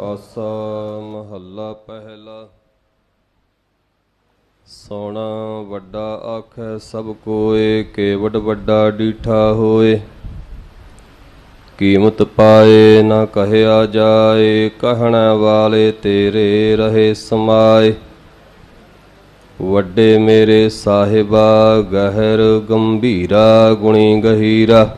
ਆਸਾ ਮਹੱਲਾ ਪਹਿਲਾ। ਸੋਣਾ ਵੱਡਾ ਆਖੈ, ਸਭ ਕੋਏ ਕੇਵਡ ਵੱਡਾ ਡੀਠਾ ਹੋਏ। ਕੀਮਤ ਪਾਏ ਨਾ ਕਹਿਆ ਜਾਏ, ਕਹਿਣ ਵਾਲੇ ਤੇਰੇ ਰਹੇ ਸਮਾਏ। ਵੱਡੇ ਮੇਰੇ ਸਾਹਿਬਾ, ਗਹਿਰ ਗੰਭੀਰਾ, ਗੁਣੀ ਗਹੀਰਾ।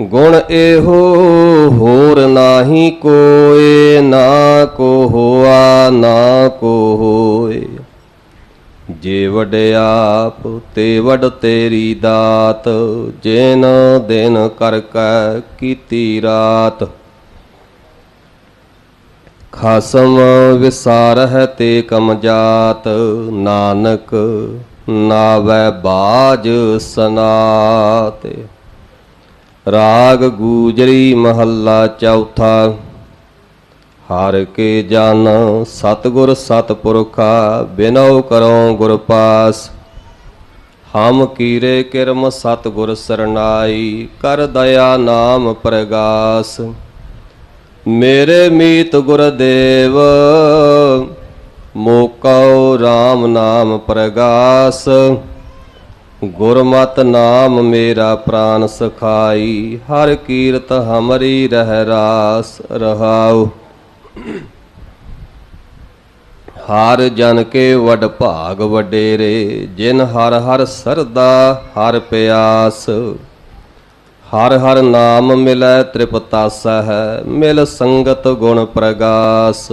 ਗੁਣ ਇਹੋ, ਹੋਰ ਨਾਹੀ ਕੋਏ, ਨਾ ਕੋ ਹੋਆ ਨਾ ਕੋ ਹੋਏ ਜੇ ਆਪ, ਤੇ ਵਡ ਤੇਰੀ ਦਾਤ, ਜਿਨ ਦਿਨ ਕਰ ਕੈ ਕੀਤੀ ਰਾਤ। ਖਸਮ ਵਿਸਾਰਹਿ ਤੇ ਕਮ ਜਾਤ, ਨਾਨਕ ਨਾਵੈ ਬਾਜ ਸਨਾਤੇ। ਰਾਗ ਗੂਜਰੀ ਮਹੱਲਾ ਚੌਥਾ। ਹਰ ਕੇ ਜਨ ਸਤਗੁਰ ਸਤਪੁਰਖਾ, ਬਿਨਉ ਕਰਉ ਗੁਰ ਪਾਸ। ਹਮ ਕੀਰੇ ਕਿਰਮ ਸਤਗੁਰ ਸਰਨਾਈ, ਕਰ ਦਇਆ ਨਾਮ ਪ੍ਰਗਾਸ। ਮੇਰੇ ਮੀਤ ਗੁਰਦੇਵ ਮੋਕਉ RAM ਨਾਮ ਪ੍ਰਗਾਸ। ਗੁਰਮਤ ਨਾਮ ਮੇਰਾ ਪ੍ਰਾਨ ਸਖਾਈ, ਹਰ ਕੀਰਤ ਹਮਰੀ ਰਹਿ ਰਾਸ ਰਹਾਉ। ਹਰ ਜਨ ਕੇ ਵਡ ਭਾਗ ਵਡੇਰੇ, ਜਿਨ ਹਰ ਹਰ ਸਰਦਾ ਹਰ ਪਿਆਸ। ਹਰ ਹਰ ਨਾਮ ਮਿਲੈ ਤ੍ਰਿਪਤਾਸਹਿ ਮਿਲ ਸੰਗਤ ਗੁਣ ਪ੍ਰਗਾਸ।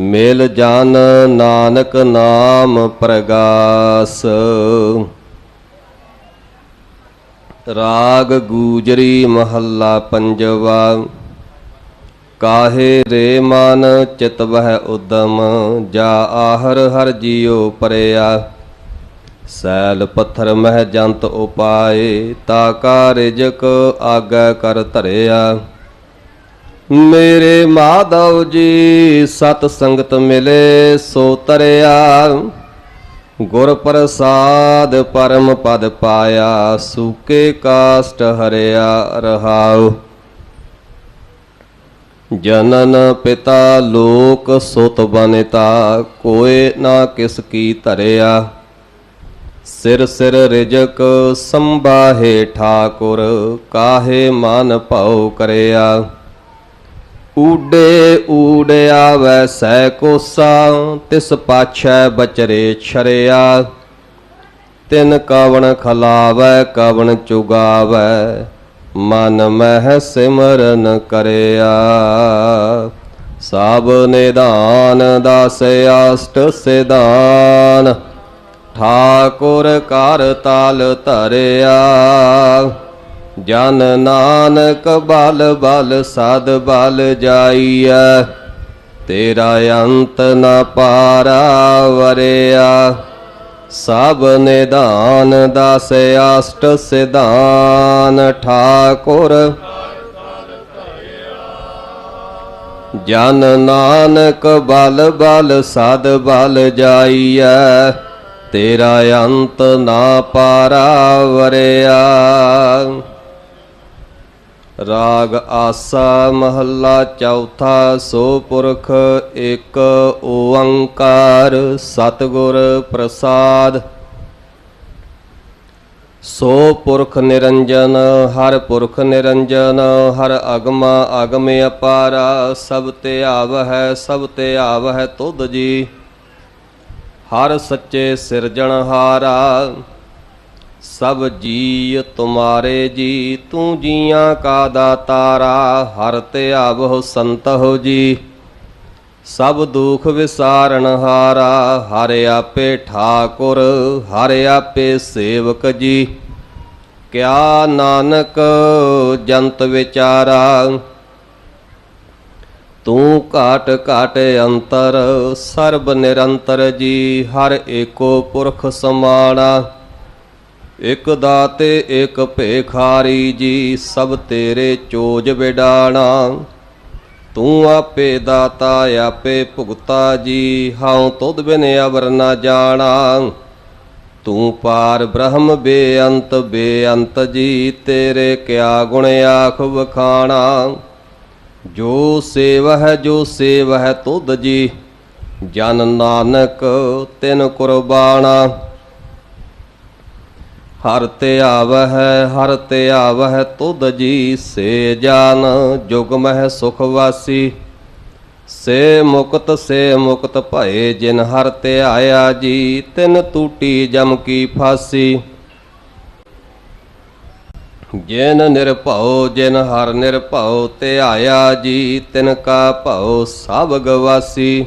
ਮਿਲ ਜਨ ਨਾਨਕ ਨਾਮ ਪ੍ਰਗਾਸ। ਰਾਗ ਗੂਜਰੀ ਮਹੱਲਾ ਪੰਜਵਾ, ਕਾਹੇ ਰੇ ਮਨ ਚਿਤ ਵਹਿ ਉਦਮ, ਜਾ ਆਹਰ ਹਰ ਜੀਉ ਪਰਿਆ। ਸੈਲ ਪੱਥਰ ਮਹਿ ਜੰਤ ਉਪਾਏ, ਤਾ ਕਾ ਰਿਜਕ ਆਗੈ ਕਰ ਧਰਿਆ। ਮੇਰੇ ਮਾਧਵ ਜੀ, ਸਤ ਸੰਗਤ ਮਿਲੇ ਸੋ ਤਰਿਆ। ਗੁਰ ਪ੍ਰਸਾਦ ਪਰਮ ਪਦ ਪਾਇਆ, ਸੂਕੇ ਕਾਸ਼ਟ ਹਰਿਆ ਰਹਾਉ। ਜਨਨ ਪਿਤਾ ਲੋਕ ਸੁਤ ਬਨਿਤਾ, ਕੋਏ ਨਾ ਕਿਸ ਕੀ ਧਰਿਆ। ਸਿਰ ਸਿਰ ਰਿਜਕ ਸੰਭਾਹੇ ਠਾਕੁਰ, ਕਾਹੇ ਮਨ ਭਉ ਕਰਿਆ। ਊਡੇ ਊੜਿਆ ਵੈ ਸੈ ਕੋਸਾ, ਤਿਸ ਪਾਛੈ ਬਚਰੇ ਛਰਿਆ। ਤਿਨ ਕਵਣ ਖਲਾਵੈ, ਕਵਣ ਚੁਗਾਵੈ, ਮਨ ਮਹਿ ਸਿਮਰਨ ਕਰਿਆ। ਸਭ ਨਿਦਾਨ ਦਾਸ ਆਸਟ ਸਿਦਾਨ ਠਾਕੁਰ ਕਰ ਤਾਲ ਧਰਿਆ। ਜਨ ਨਾਨਕ ਬਲ ਬਲ ਸਦ ਬਲ ਜਾਈਐ, ਤੇਰਾ ਅੰਤ ਨ ਪਾਰਾ ਵਰਿਆ। ਸਭ ਨਿਦਾਨ ਦਾਸ ਆਸਟ ਸਿਧਾਨ ਠਾਕੁਰ। ਜਨ ਨਾਨਕ ਬਲ ਬਲ ਸਦ ਬਲ ਜਾਈਐ, ਤੇਰਾ ਅੰਤ ਨਾ ਪਾਰਾ ਵਰਿਆ। ਰਾਗ ਆਸਾ ਮਹੱਲਾ ਚੌਥਾ, ਸੋ ਪੁਰਖ ਇੱਕ ਓੰਕਾਰ, ਸਤਿਗੁਰ ਪ੍ਰਸਾਦ। ਸੋ ਪੁਰਖ ਨਿਰੰਜਨ, ਹਰ ਪੁਰਖ ਨਿਰੰਜਨ, ਹਰ ਅਗਮਾ ਅਗਮ ਅਪਾਰਾ, ਸਭ ਤੇ ਆਵ ਹੈ ਸਭ ਤੇ ਆਵ ਹੈ ਤੁਧ ਜੀ। ਹਰ ਸੱਚੇ ਸਿਰਜਣਹਾਰਾ ਸਭ ਜੀ ਤੁਮਾਰੇ ਜੀ, ਤੂੰ ਜੀਆਂ ਕਾ ਦਾਤਾਰਾ, ਹਰ ਤੇ ਆਵਹੁ ਸੰਤਹੁ ਜੀ। ਸਭ ਦੁਖ ਵਿਸਾਰਨ ਹਾਰਾ, ਹਰ ਆਪੇ ਠਾਕੁਰ, ਹਰ ਆਪੇ ਸੇਵਕ ਜੀ। ਕਿਆ ਨਾਨਕ ਜੰਤ ਵਿਚਾਰਾ, ਤੂੰ ਘਾਟ ਘਾਟ ਅੰਤਰ, ਸਰਬ ਨਿਰੰਤਰ ਜੀ, ਹਰ ਏਕੋ ਪੁਰਖ ਸਮਾਣਾ। ਇਕ ਦਾਤੇ, ਇਕ ਭੇਖਾਰੀ ਜੀ, ਸਭ ਤੇਰੇ ਚੋਜ ਵਿਡਾਣਾ। ਤੂੰ ਆਪੇ ਦਾਤਾ, ਆਪੇ ਭੁਗਤਾ ਜੀ, ਹਉ ਤੁਧ ਬਿਨ ਅਵਰ ਨਾ ਜਾਣਾ। ਤੂੰ ਪਾਰ ਬ੍ਰਹਮ ਬੇਅੰਤ ਬੇਅੰਤ ਜੀ, ਤੇਰੇ ਕਿਆ ਗੁਣ ਆਖ ਵਖਾਣਾ। ਜੋ ਸੇਵ ਹੈ ਜੋ ਸੇਵ ਹੈ ਤੁਧ ਜੀ, ਜਨ ਨਾਨਕ ਤਿਨ ਕੁਰਬਾਨਾ ਹਰ ਤੇ ਆਵਹਿ, ਹਰ ਤੇ ਆਵਹਿ ਤੁਧ ਜੀ ਸੇ ਜਾਨ, ਜੁਗ ਮਹਿ ਸੁਖ ਵਾਸੀ। ਸੇ ਮੁਕਤ ਸੇ ਮੁਕਤ ਭਏ ਜਿਨ ਹਰ ਤੇ ਆਇਆ ਜੀ, ਤਿਨ ਟੂਟੀ ਜਮ ਕੀ ਫਾਸੀ। ਜਿਨ ਨਿਰਭਉ, ਜਿਨ ਹਰ ਨਿਰਭਉ ਤੇ ਆਇਆ ਜੀ, ਤਿਨ ਕਾ ਭਉ ਸਭ ਗਵਾਸੀ।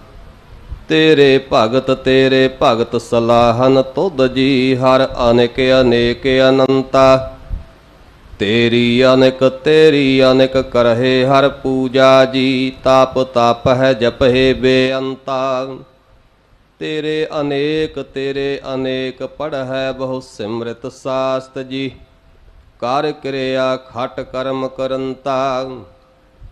ਤੇਰੇ ਭਗਤ ਤੇਰੇ ਭਗਤ ਸਲਾਹਨ ਤੁਧ ਜੀ, ਹਰ ਅਨੇਕ ਅਨੇਕ ਅਨੰਤਾ। ਤੇਰੀ ਅਨੇਕ ਤੇਰੀ ਅਨੇਕ ਕਰਹੇ, ਹਰ ਪੂਜਾ ਜੀ, ਤਾਪ ਤਾਪ ਹੈ ਜਪਹੇ ਬੇਅੰਤਾ। ਤੇਰੇ ਅਨੇਕ ਤੇਰੇ ਅਨੇਕ ਪੜ੍ਹੈ ਬਹੁ ਸਿਮਰਤ ਸਾਸਤ ਜੀ, ਕਰ ਕਿਰਿਆ ਖਟ ਕਰਮ ਕਰੰਤਾ।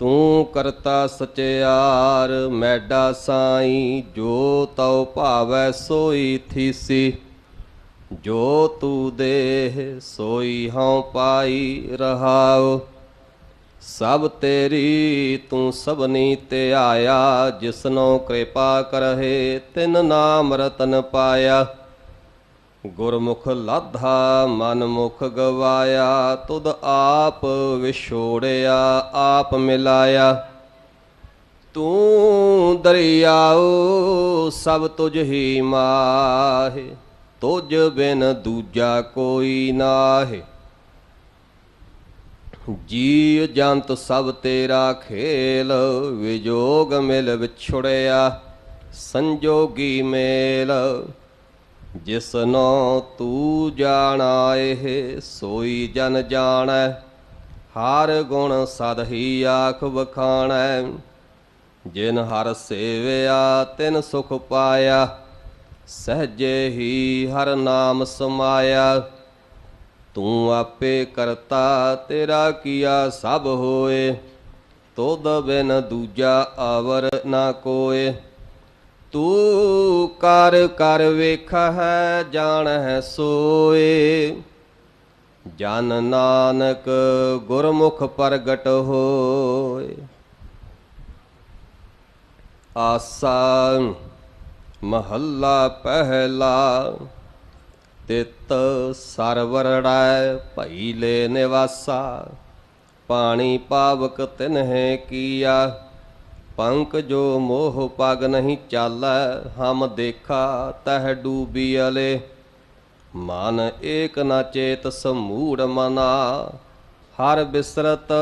ਤੂੰ ਕਰਤਾ ਸਚਿਆਰ, ਮੈਡਾ ਸਾਈ, ਜੋ ਤਉ ਭਾਵੈ ਸੋਈ ਥੀਸੀ। ਜੋ ਤੂ ਦੇਹ ਸੋਈ ਹਉ ਪਾਈ ਰਹਾਉ, ਸਭ ਤੇਰੀ ਤੂੰ ਸਭਨੀ ਤੇ ਆਇਆ, ਜਿਸਨੋ ਕਿਰਪਾ ਕਰਹਿ ਤਿਨ ਨਾਮ ਰਤਨ ਪਾਇਆ। ਗੁਰਮੁਖ ਲਾਧਾ ਮਨ ਮੁਖ ਗਵਾਇਆ, ਤੁਧ ਆਪ ਵਿਛੋੜਿਆ, ਆਪ ਮਿਲਾਇਆ। ਤੂੰ ਦਰਿਆਉ ਸਭ ਤੁਝ ਹੀ ਮਾਹੇ, ਤੁਝ ਬਿਨ ਦੂਜਾ ਕੋਈ ਨਾਹੇ। ਜੀ ਜੰਤ ਸਭ ਤੇਰਾ ਖੇਲ, ਵਿਜੋਗ ਮਿਲ ਵਿਛੜਿਆ, ਸੰਜੋਗੀ ਮੇਲ। ਜਿਸਨੋ ਤੂੰ ਜਾਣਾਏ ਸੋਈ ਜਨ ਜਾਣੈ। ਹਰ ਗੁਣ ਸਦ ਹੀ ਆਖ ਵਖਾਣੈ। ਜਿਨ ਹਰ ਸੇਵਿਆ, ਤਿਨ ਸੁਖ ਪਾਇਆ। ਸਹਜੇ ਹੀ ਹਰ ਨਾਮ ਸਮਾਇਆ। ਤੂੰ ਆਪੇ ਕਰਤਾ, ਤੇਰਾ ਕੀਆ ਸਭ ਹੋਏ। ਤੋਦ ਬਿਨ ਦੂਜਾ ਆਵਰ ਨਾ ਕੋਏ। ਤੂੰ ਕਰ ਕਰ ਵੇਖ ਹੈ ਜਾਣ ਹੈ ਸੋਏ। ਜਨ ਨਾਨਕ ਗੁਰਮੁਖ ਪ੍ਰਗਟ ਹੋਏ। ਆਸਾ ਮਹੱਲਾ ਪਹਿਲਾ, ਤਿਤ ਸਰਵਰੜੈ ਭਈ ਲੈ ਨਿਵਾਸਾ। ਪਾਣੀ ਪਾਵਕ ਤਿਨਹਿ ਕੀਆ ਪੰਕ ਜੋ ਮੋਹ ਪਗ ਨਹੀਂ ਚਾਲੈ, ਹਮ ਦੇਖਾ ਤਹ ਡੂਬੀ ਅਲੇ। ਮਨ ਏਕ ਨਾ ਚੇਤ ਸਮੂੜ ਮਨਾ, ਹਰ ਬਿਸਰਤ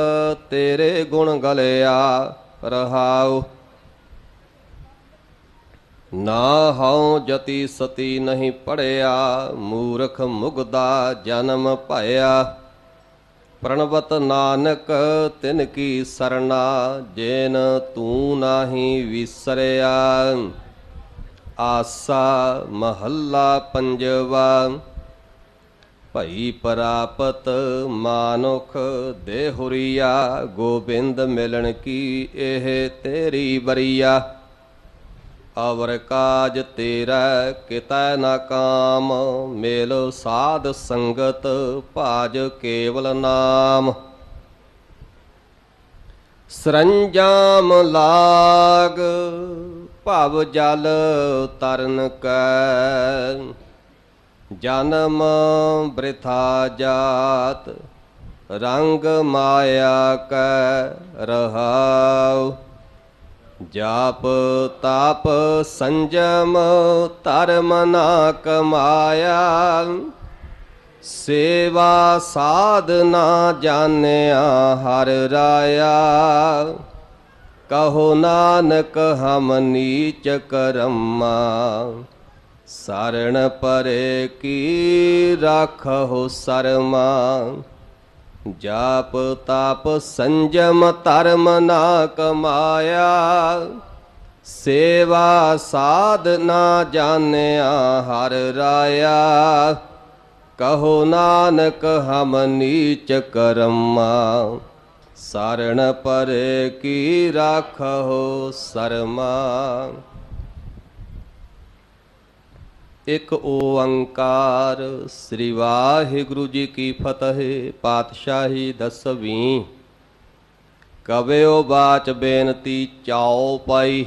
ਤੇਰੇ ਗੁਣ ਗਲਿਆ, ਰਹਾਉ। ਨਾ ਹਉ ਜਤੀ ਸਤੀ ਨਹੀਂ ਪੜਿਆ, ਮੂਰਖ ਮੁਗਦਾ ਜਨਮ ਭਇਆ। ਪ੍ਰਣਵਤ ਨਾਨਕ, ਤਿਨ ਕੀ ਸਰਣਾ, ਜੇਨ ਤੂੰ ਨਾਹੀ ਵਿਸਰਿਆ। ਆਸਾ ਮਹੱਲਾ ਪੰਜਵਾ, ਭਈ ਪ੍ਰਾਪਤ ਮਾਨੁਖ ਦੇਹੁਰੀਆ, ਗੋਬਿੰਦ ਮਿਲਣ ਕੀ ਇਹ ਤੇਰੀ ਬਰੀਆ ਅਵਰ ਕਾਜ ਤੇਰਾ, ਕਿਤੈ ਨਾ ਕਾਮ। ਮੇਲ ਸਾਧ ਸੰਗਤ, ਭਾਜ ਕੇਵਲ ਨਾਮ। ਸਰੰਜਾਮ ਲਾਗ, ਭਵ ਜਲ ਤਰਨ ਕੈ। ਜਨਮ ਬ੍ਰਿਥਾ ਜਾਤ, ਰੰਗ ਮਾਇਆ ਕੈ, ਰਹਾਉ। ਜਾਪ ਤਾਪ ਸੰਜਮ ਧਰਮ ਨਾ ਕਮਾਇਆ। ਸੇਵਾ ਸਾਧਨਾ ਜਾਣਿਆ ਹਰ ਰਾਇਆ। ਕਹੋ ਨਾਨਕ ਹਮ ਨੀਚ ਕਰਮਾ ਸਰਣ ਪਰੇ ਕੀ ਰਾਖੋ ਸਰਮਾ। ਜਾਪ ਤਾਪ ਸੰਜਮ ਧਰਮ ਨਾ ਕਮਾਇਆ, ਸੇਵਾ ਸਾਧ ਨਾ ਜਾਣਿਆ ਹਰ ਰਾਇਆ। ਕਹੋ ਨਾਨਕ, ਹਮ ਨੀਚ ਕਰਮਾ ਸਰਣ ਪਰੇ ਕੀ ਰਾਖੋ ਸਰਮਾ। ਇੱਕ ਓੰਕਾਰ, ਸ੍ਰੀ ਵਾਹਿਗੁਰੂ ਜੀ ਕੀ ਫਤਿਹ, ਪਾਤਸ਼ਾਹੀ ਦਸਵੀਂ। ਕਵਿਓ ਬਾਚ ਬੇਨਤੀ ਚਾਓ ਪਾਈ।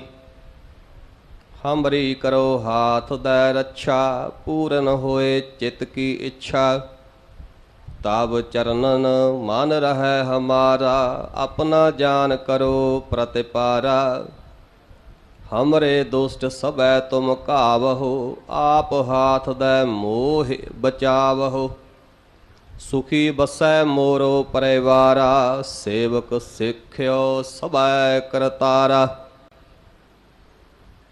ਹਮਰੀ ਕਰੋ ਹਾਥ ਦਾ ਰੱਛਾ, ਪੂਰਨ ਹੋਏ ਚਿਤ ਕੀ ਇੱਛਾ। ਤਬ ਚਰਨਨ ਮਨ ਰਹਿ ਹਮਾਰਾ, ਆਪਣਾ ਜਾਨ ਕਰੋ ਪ੍ਰਤਿਪਾਰਾ। ਹਮਰੇ ਦੁਸ਼ਟ ਸਭੈ ਤੁਮ ਘਾਵਹੋ ਆਪ ਹਾਥ ਦੈ ਮੋਹ ਬਚਾਵਹੋ ਸੁਖੀ ਬਸੈ ਮੋਰੋ ਪਰਿਵਾਰਾ ਸੇਵਕ ਸਿੱਖਿਓ ਸਭੈ ਕਰਤਾਰਾ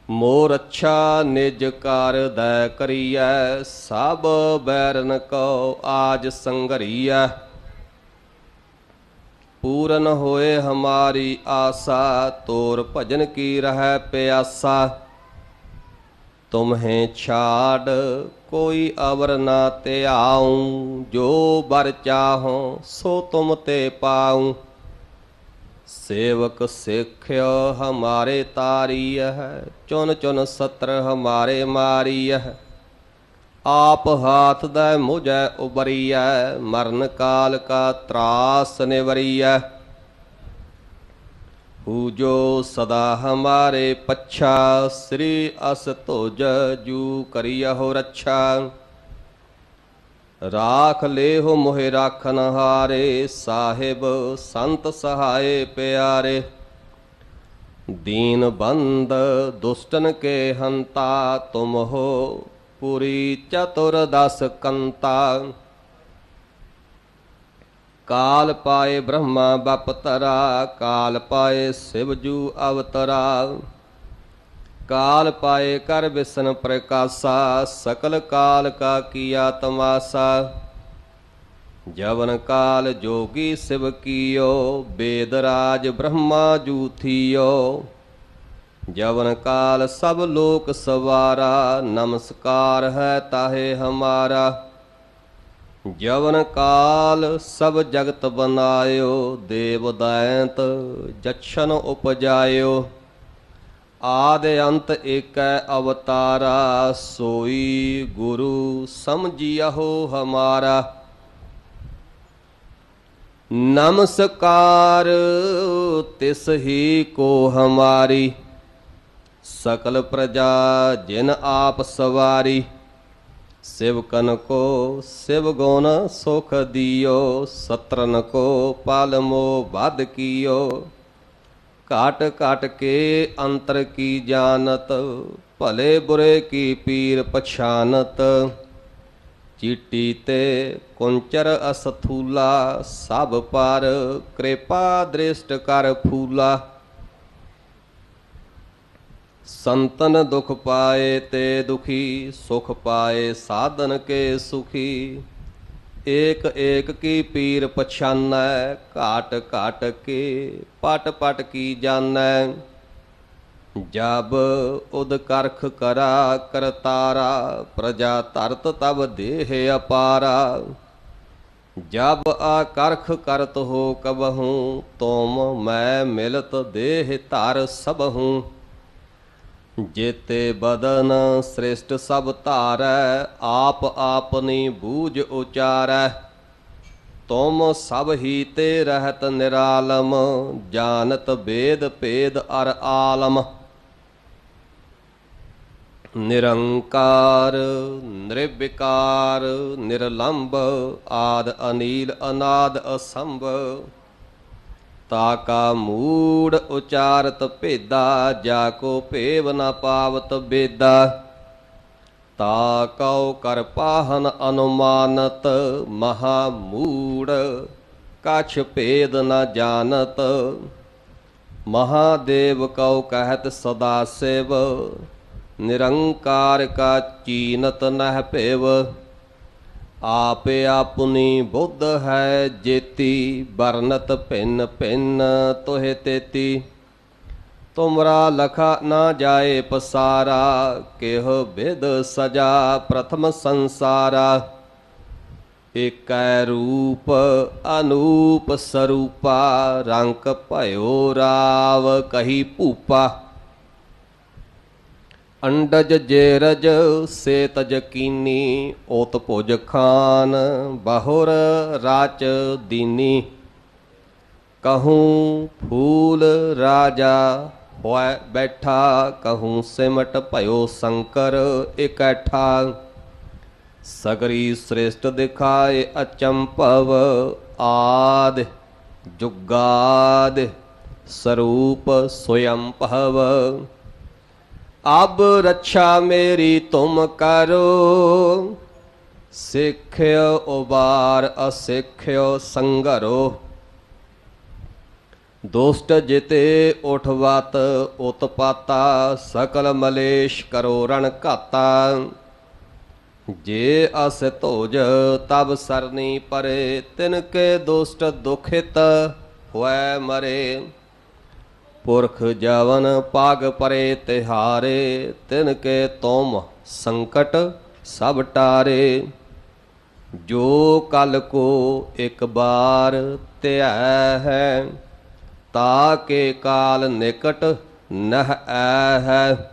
ਮੋਰ ਅੱਛਾ ਨਿਜ ਕਰ ਦੈ ਕਰੀਐ ਸਭ ਬੈਰਨ ਕੋ ਆਜ ਸੰਗਰੀਐ ਪੂਰਨ ਹੋਏ ਹਮਾਰੀ ਆਸਾ, ਤੋਰ ਭਜਨ ਕੀ ਰਹਿ ਪਿਆਸਾ। ਤੁਮਹੇ ਛਾੜ ਕੋਈ ਅਵਰ ਨਾ ਧਿਆਉ, ਜੋ ਬਰ ਚਾਹੋ ਸੋ ਤੁਮ ਤੇ ਪਾਉ। ਸੇਵਕ ਸਿੱਖਿਓ ਹਮਾਰੇ ਤਾਰੀ ਹੈ ਚੁਨ ਚੁਨ ਸਤਰ ਹਮਾਰੇ ਮਾਰੀ ਹੈ ਆਪ ਹਾਥ ਦਾ ਮੁਝੈ ਉਬਰੀਐ, ਮਰਨ ਕਾਲ ਕਾ ਤਰਾਸ ਨਿਵਰੀਐ। ਪੂਜੋ ਸਦਾ ਹਮਾਰੇ ਪੱਛਾ, ਸ੍ਰੀ ਅਸ ਧੁਜ ਜੂ ਕਰਿਯਹੁ ਰੱਛਾ। ਰਾਖ ਲੇਹੁ ਮੋਹਿ ਰਾਖਨ ਹਾਰੇ ਸਾਹਿਬ ਸੰਤ ਸਹਾਏ ਪਿਆਰੇ। ਦੀਨ ਬੰਦ ਦੁਸ਼ਟਨ ਕੇ ਹੰਤਾ ਤੁਮ ਹੋ ਪੁਰੀ ਚਤੁਰ ਦਸ ਕੰਤਾ। ਕਾਲ ਪਾਏ ਬ੍ਰਹਮਾ ਬਪਤਰਾ, ਕਾਲ ਪਾਏ ਸਿਵ ਜੂ ਅਵਤਰਾ। ਕਾਲ ਪਾਏ ਕਰ ਵਿਸ਼ਨ ਪ੍ਰਕਾਸ਼ਾ, ਸਕਲ ਕਾਲ ਕਾ ਕੀਆ ਤਮਾਸਾ। ਜਵਨ ਕਾਲ ਜੋਗੀ ਸਿਵ ਕੀਓ, ਬੇਦ ਰਾਜ ਬ੍ਰਹਮਾ ਜੂ ਥੀਓ। ਜਵਨ ਕਾਲ ਸਭ ਲੋਕ ਸਵਾਰਾ, ਨਮਸਕਾਰ ਹੈ ਤਾਹੇ ਹਮਾਰਾ। ਜਵਨ ਕਾਲ ਸਭ ਜਗਤ ਬਨਾਇਓ, ਦੇਵ ਦੈਂਤ ਜਛਨ ਉਪਜਾਇਓ। ਆਦ ਅੰਤ ਏਕੈ ਅਵਤਾਰਾ, ਸੋਈ ਗੁਰੂ ਸਮਝਿਆਹੋ ਹਮਾਰਾ। ਨਮਸਕਾਰ ਤਿਸ ਹੀ ਕੋ ਹਮਾਰੀ। ਸਕਲ ਪ੍ਰਜਾ ਜਿਨ ਆਪ ਸਵਾਰੀ ਸਿਵਕਨ ਕੋ ਸਿਵ ਗੁਣ ਸੁਖ ਦਿਓ, ਸਤਰਨ ਕੋ ਪਾਲਮੋ ਬਦ ਕੀਓ। ਘਾਟ ਘਾਟ ਕੇ ਅੰਤਰ ਕੀ ਜਾਣਤ, ਭਲੇ ਬੁਰੇ ਕੀ ਪੀਰ ਪਛਾਨਤ। ਚੀਟੀ ਤੇ ਕੁੰਚਰ ਅਸਥੂਲਾ, ਸਭ ਪਰ ਕਿਰਪਾ ਦ੍ਰਿਸ਼ਟ ਕਰ ਫੂਲਾ। ਸੰਤਨ ਦੁਖ ਪਾਏ ਤੇ ਦੁਖੀ, ਸੁਖ ਪਾਏ ਸਾਧਨ ਕੇ ਸੁਖੀ। ਏਕ ਏਕ ਕੀ ਪੀਰ ਪਛਾਨੈ, ਘਾਟ ਘਾਟ ਕੇ ਪਟ ਪਟ ਕੀ ਜਾਣੈ। ਜਬ ਉਦ ਕਰਖ ਕਰਾ ਕਰਤਾਰਾ ਪ੍ਰਜਾ ਧਰਤ ਤਬ ਦੇਹ ਅਪਾਰਾ। ਜਬ ਆ ਕਰਖ ਕਰਤ ਹੋ ਕਬਹੂ, ਤੁਮ ਮੈਂ ਮਿਲਤ ਦੇਹ ਧਰ ਸਬਹੂ ਜੇਤੇ ਬਦਨ ਸ੍ਰਿਸ਼ਟ ਸਭ ਧਾਰੈ, ਆਪ ਆਪਨੀ ਬੂਝ ਉਚਾਰੈ। ਤੁਮ ਸਭ ਹੀ ਤੇ ਰਹਿਤ ਨਿਰਾਲਮ, ਜਾਣਤ ਬੇਦ ਭੇਦ ਅਰ ਆਲਮ। ਨਿਰੰਕਾਰ, ਨਿਰਵਿਕਾਰ ਨਿਰਲੰਭ ਆਦ ਅਨੀਲ ਅਨਾਦ ਅਸੰਭ। ਤਾ ਕਾ ਮੂੜ ਉਚਾਰਤ ਭੇਦਾ, ਜਾ ਕੋ ਭੇਵ ਨ ਪਾਵਤ ਬੇਦਾ। ਤਾ ਕਉ ਕਰ ਪਾਹਨ ਅਨੁਮਾਨਤ, ਮਹਾ ਮੂੜ ਕਛ ਭੇਦ ਨ ਜਾਣਤ। ਮਹਾਦੇਵ ਕਉ ਕਹਿਤ ਸਦਾ ਸੇਵ, ਨਿਰੰਕਾਰ ਕਾ ਚੀਨਤ ਨਹਿ ਭੇਵ। ਆਪੇ ਆਪੁਨੀ ਬੁੱਧ ਹੈ ਜੇਤੀ ਬਰਨਤ ਭਿੰਨ ਭਿੰਨ ਤੋਹਿ ਤੇਤੀ। ਤੁਮਰਾ ਲਖਾ ਨਾ ਜਾਏ ਪਸਾਰਾ, ਕਿਹ ਵਿਦ ਸਜਾ ਪ੍ਰਥਮ ਸੰਸਾਰਾ। ਏਕੈ ਰੂਪ ਅਨੂਪ ਸਰੂਪਾ ਰੰਕ ਭਇਓ ਰਾਵ ਕਹੀ ਭੂਪਾ। ਅੰਡਜ ਜੇਰਜ ਸੇਤ ਤਜਕੀਨੀ ਓਤ ਭੁਜ ਖਾਨ, ਬਹੁਰ ਰਾਚ ਦੀਨੀ। ਕਹੂੰ ਫੂਲ ਰਾਜਾ ਹੋਇ ਬੈਠਾ, ਕਹੂੰ ਸਿਮਟ ਭਇਓ ਸ਼ੰਕਰ ਇਕੱਠਾ। ਸਗਰੀ ਸ੍ਰੇਸ਼ਟ ਦਿਖਾਏ ਅਚੰਭਵ ਆਦ, ਜੁਗਾਦ ਸਰੂਪ ਸੋਯੰ ਭਵ। ਅਬ ਰੱਛਾ ਮੇਰੀ ਤੁਮ ਕਰੋ, ਸਿੱਖਿਓ ਉਬਾਰ, ਅਸਿੱਖਿਓ ਸੰਗਰੋ। ਦੋਸਤ ਜਿਤੇ ਉਠਵਤ ਉਤਪਾਤਾ, ਸਕਲ ਮਲੇਸ਼ ਕਰੋ ਰਣ ਘਾਤਾ। ਜੇ ਅਸ ਧੋਜ, ਤਬ ਸਰਨੀ ਪਰੇ, ਤਿਨ ਕੇ ਦੋਸਤ ਦੁਖਿਤ ਹੋਇ ਮਰੇ। ਪੁਰਖ ਜਵਨ ਪਾਗ ਪਰੇ ਤਿਹਾਰੇ ਤਿਨ ਕੇ ਤੁਮ ਸੰਕਟ ਸਭ ਟਾਰੇ। ਜੋ ਕਲ ਕੋ ਇੱਕ ਬਾਰ ਧਿਆ ਹੈ, ਤਾ ਕੇ ਕਾਲ ਨਿਕਟ ਨਹ ਐ ਹੈ।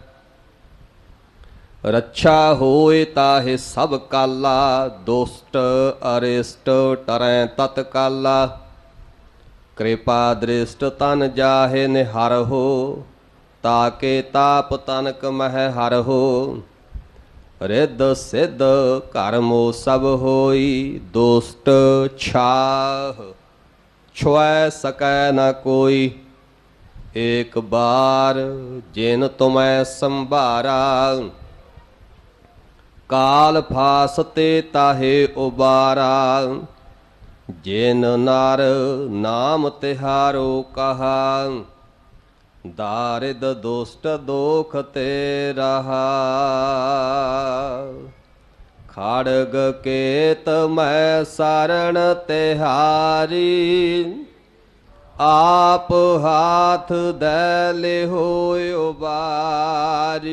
ਰੱਛਾ ਹੋਏ ਤਾਹੇ ਸਭ ਕਾਲਾ, ਦੁਸ਼ਟ ਅਰਿਸ਼ਟ ਟਰੈ ਤਤਕਾਲਾ। ਕਿਰਪਾ ਦ੍ਰਿਸ਼ਟ ਤਨ ਜਾਹੇ ਨਿਹਰ ਹੋ, ਤਾਕੇ ਤਾਪ ਤਨਕ ਮਹਿ ਹਰ ਹੋ। ਰਿੱਧ ਸਿੱਧ ਕਰਮੋ ਸਭ ਹੋਈ ਦੋਸਤ ਛਾਹ ਛੁਐ ਸਕੈ ਨਾ ਕੋਈ। ਏਕ ਬਾਰ ਜਿਨ ਤੁਮੈ ਸੰਭਾਰਾ, ਕਾਲ ਫਾਸਤੇ ਤਾਹੇ ਉਬਾਰਾ। ਜਿਨ ਨਰ ਨਾਮ ਤਿਹਾਰੋ ਕਹਾ, ਦਾਰਿਦ ਦੁਸ਼ਟ ਦੋਖ ਤੇ ਰਹਾ। ਖੜਗ ਕੇਤ ਮੈਂ ਸਰਣ ਤਿਹਾਰੀ, ਆਪ ਹਾਥ ਦੇ ਲਿਹੋ ਉਬਾਰੀ।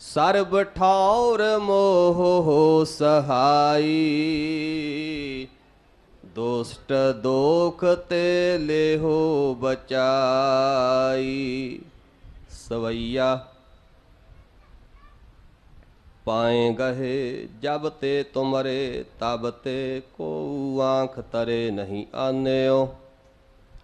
ਸਰਬ ਠੌਰ ਮੋਹ ਸਹਾਈ। ਦੁਸ਼ਟ ਦੋਖ ਤੇ ਲਿਹੋ ਬਚਾਈ। ਸਵਈਆ, ਪਾਏ ਗਹੇ ਜਬ ਤੇ ਤੁਮਰੇ, ਤਬ ਤੇ ਕੋ ਆਂਖ ਤਰੇ ਨਹੀਂ ਆਨਿਓ।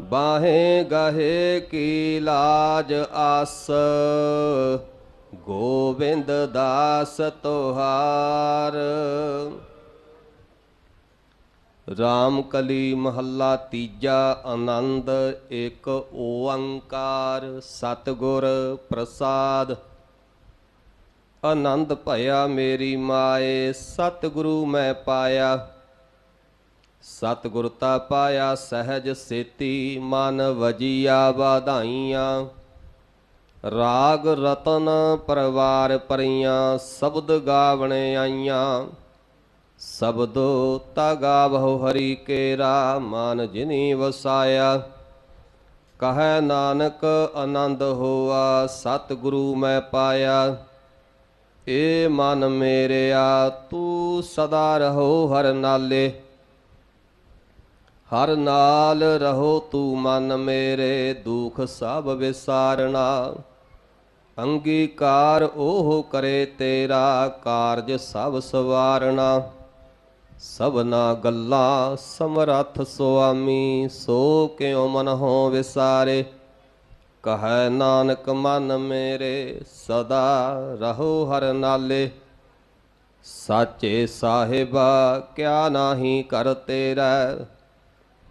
ਬਾਹੇ ਗਹੇ ਕੀ ਲਾਜ ਆਸ। ਗੋਬਿੰਦ ਦਾਸ ਤੋਹਾਰ। ਰਾਮ ਕਲੀ ਮਹੱਲਾ ਤੀਜਾ ਆਨੰਦ ਇੱਕ ਓੰਕਾਰ ਸਤਿਗੁਰ ਪ੍ਰਸਾਦ। ਆਨੰਦ ਭਇਆ ਮੇਰੀ ਮਾਏ, ਸਤਿਗੁਰੂ ਮੈਂ ਪਾਇਆ। ਸਤਿਗੁਰ ਤਾ ਪਾਇਆ ਸਹਿਜ ਸੇਤੀ, ਮਨ ਵਜੀਆ ਵਧਾਈਆਂ। ਰਾਗ ਰਤਨ ਪਰਵਾਰ ਪਰੀਆਂ, ਸ਼ਬਦ ਗਾਵਣੇ ਆਈਆਂ। ਸਬਦੋ ਤਾ ਗਾਵਹੁ ਹਰੀ ਕੇਰਾ, ਮਨ ਜਿਨੀ ਵਸਾਇਆ। ਕਹੈ ਨਾਨਕ ਆਨੰਦ ਹੋਆ, ਸਤਿਗੁਰੂ ਮੈਂ ਪਾਇਆ। ਏ ਮਨ ਮੇਰਿਆ, ਤੂੰ ਸਦਾ ਰਹੋ ਹਰ ਨਾਲੇ। ਹਰ ਨਾਲ ਰਹੋ ਤੂੰ ਮਨ ਮੇਰੇ, ਦੁਖ ਸਭ ਵਿਸਾਰਣਾ ਅੰਗੀਕਾਰ ਉਹ ਕਰੇ ਤੇਰਾ, ਕਾਰਜ ਸਭ ਸਵਾਰਣਾ ਸਭਨਾ ਗੱਲਾਂ ਸਮਰੱਥ ਸੁਆਮੀ, ਸੋ ਕਿਉ ਮਨ ਹੋ ਵਿਸਾਰੇ? ਕਹੈ ਨਾਨਕ ਮਨ ਮੇਰੇ, ਸਦਾ ਰਹੋ ਹਰ ਨਾਲੇ। ਸਾਚੇ ਸਾਹਿਬਾ, ਕਿਆ ਨਾਹੀ ਕਰ ਤੇਰਾ?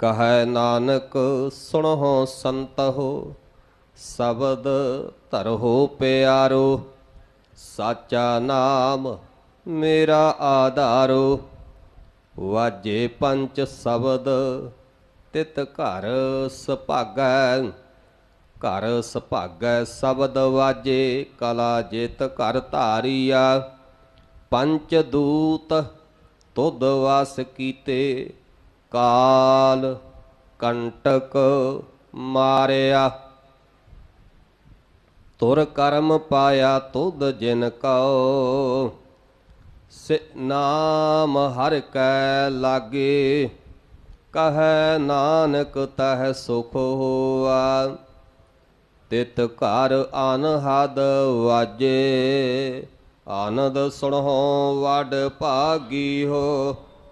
ਕਹੈ ਨਾਨਕ, ਸੁਣੋ ਸੰਤਹੁ, ਸ਼ਬਦ ਧਰਹੁ ਪਿਆਰੋ, ਸਾਚਾ ਨਾਮ ਮੇਰਾ ਆਧਾਰੋ। ਵਾਜੇ ਪੰਚ ਸ਼ਬਦ, ਤਿਤ ਘਰ ਸੁਭਾਗੈ ਘਰ ਸੁਭਾਗੈ ਸ਼ਬਦ ਵਾਜੇ, ਕਲਾ ਜਿਤ ਘਰ ਧਾਰੀਆ। ਪੰਚ ਦੂਤ, ਤੁਧ ਵਾਸ ਕੀਤੇ ਕਾਲ ਕੰਟਕ ਮਾਰਿਆ। ਤੁਰ ਕਰਮ ਪਾਇਆ ਤੁਧ ਜਿਨ ਕਉ। ਨਾਮ ਹਰ ਕੈ ਲਾਗੇ। ਕਹੈ ਨਾਨਕ ਤਹ ਸੁਖ ਹੋਆ। ਤਿਤ ਘਰ ਅਨਹਦ ਵਾਜੇ। ਆਨੰਦ ਸੁਣੋ ਵਡ ਭਾਗੀ ਹੋ।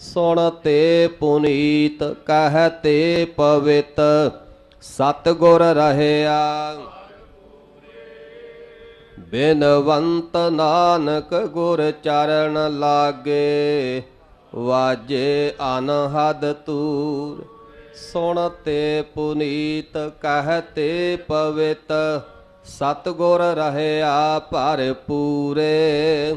ਸੁਣ ਤੇ ਪੁਨੀਤ ਕਹਤੇ ਪਵਿੱਤ ਸਤ ਗੁਰ ਰਹਿਆ। ਬਿਨਵੰਤ ਨਾਨਕ ਗੁਰ ਚਰਨ ਲਾਗੇ, ਵਾਜੇ ਅਨਹਦ ਤੂਰ ਸੁਣ ਤੇ ਪੁਨੀਤ ਕਹਤੇ ਪਵਿੱਤ, ਸਤਗੁਰ ਰਹਿਆ ਭਰ ਪੂਰੇ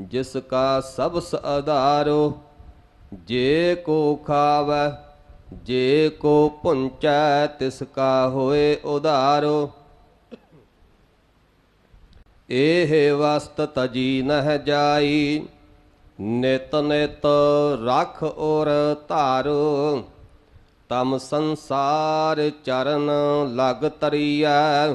ਜਿਸ ਕਾ ਸਬਸ ਆਧਾਰੋ, ਜੇ ਕੋ ਖਾਵੈ, ਜੇ ਕੋ ਪੁੰਚੈ, ਤਿਸ ਕਾ ਹੋਏ ਉਧਾਰੋ। ਇਹ ਵਸਤ ਤਜੀ ਨਹਿ ਜਾਈ, ਨਿਤ ਨਿਤ ਰਖ ਔਰ ਧਾਰੋ। ਤਮ ਸੰਸਾਰ ਚਰਨ ਲਗ ਤਰੀਐ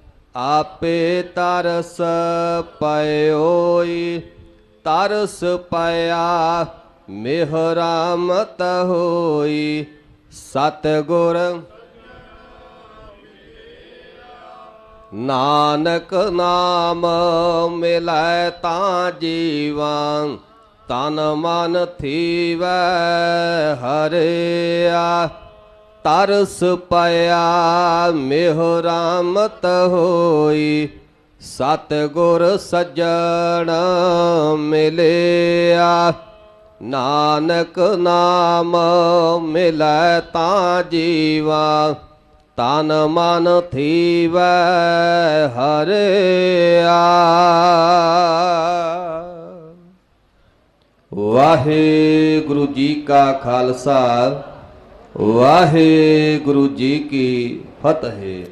ਆਪੇ ਤਰਸ ਪਇਓਈ, ਤਰਸ ਪਿਆ ਮਿਹ ਰਾਮਤ ਹੋਈ। ਸਤ ਗੁਰ ਨਾਨਕ ਨਾਮ ਮਿਲੈ ਤਾਂ ਜੀਵਾਂ, ਤਨ ਮਨ ਥੀਵੈ ਹਰਿਆ। ਤਰਸ ਪਾਇਆ, ਮਿਹ ਰਾਮਤ ਹੋਈ। ਸਤ ਗੁਰ ਸੱਜਣ ਮਿਲਿਆ, ਨਾਨਕ ਨਾਮ ਮਿਲੈ ਤਾਂ ਜੀਵਾ। ਤਨ ਮਨ ਥੀਵੈ ਹਰਿਆ। ਵਾਹਿਗੁਰੂ ਜੀ ਕਾ ਖਾਲਸਾ। ਵਾਹਿਗੁਰੂ ਜੀ ਕੀ ਫਤਿਹ।